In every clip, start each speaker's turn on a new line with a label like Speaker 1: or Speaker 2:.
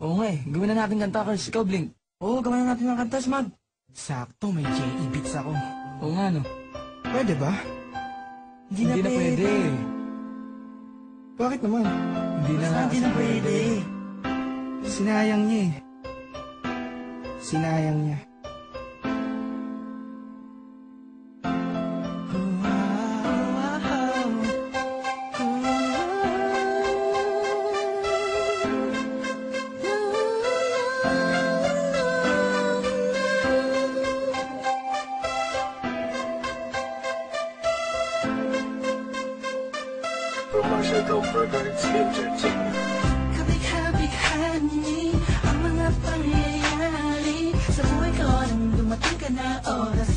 Speaker 1: Oo nga eh, gawin na natin kanta Kars, ikaw Blink
Speaker 2: Oo, gawin na natin ng kanta, Smag. Sakto, may J.E. beats ako.
Speaker 1: Oo nga no
Speaker 2: Pwede ba?
Speaker 1: Hindi na pwede
Speaker 2: Bakit naman?
Speaker 1: Hindi na nga
Speaker 2: Hindi na pwede. Sinayang niya eh. Sinayang niya.
Speaker 3: Kabig-kabig-hani ang mga pangyayari Sa buhay ko nang dumating ka na oras ko'y ang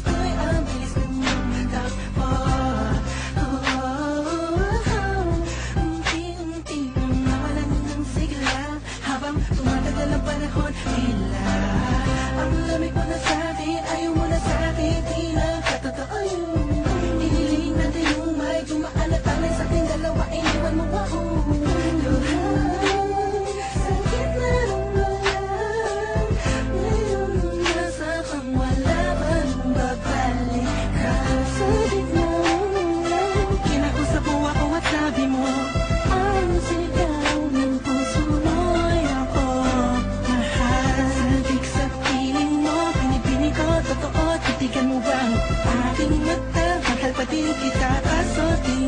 Speaker 3: kita Kaso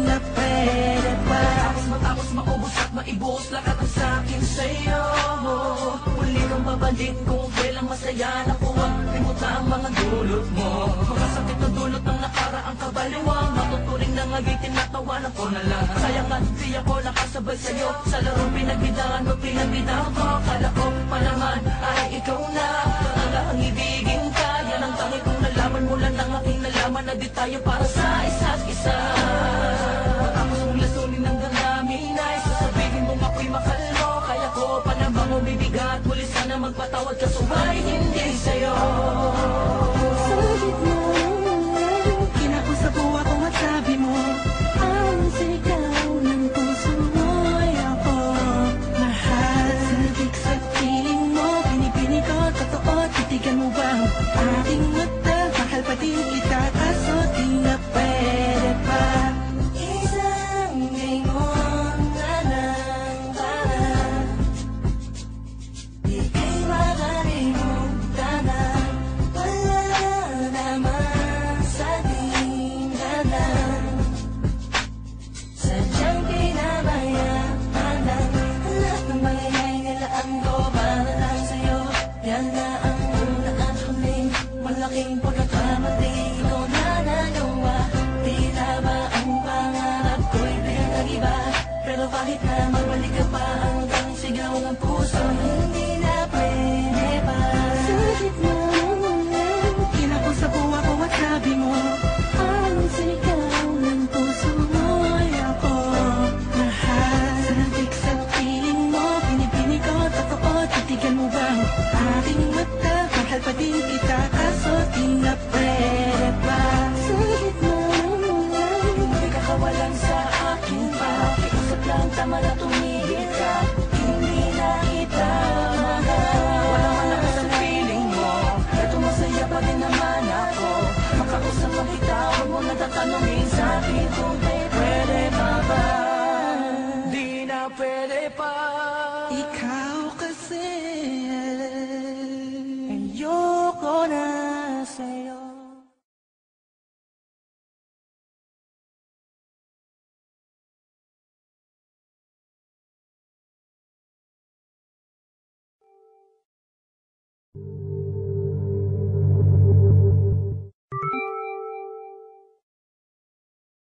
Speaker 3: na pwede pa.
Speaker 1: Tapos matapos maubos at maibuhos lahat ang sakin sa'yo. Muli kang babalik kung kailang masaya Nakuha, limuta ang mga dulot mo. Mga sakit na dulot ng nakaraang kabaliwang Matuturing na ngagitin na tawanan ko na lang. Sayang at di ako nakasabay sa'yo. Sa laro pinagbidahan mo, pinagbidahan ko. Kala ko pa naman ay ikaw na. Ang ibigin ka. Yan ang tangi kong nalaman. Mula ng aking nalaman Na di tayo para magpatawad ka Subalit hindi sa'yo
Speaker 3: kahit na magbalik ka pa hanggang sigaw ng puso
Speaker 1: 가.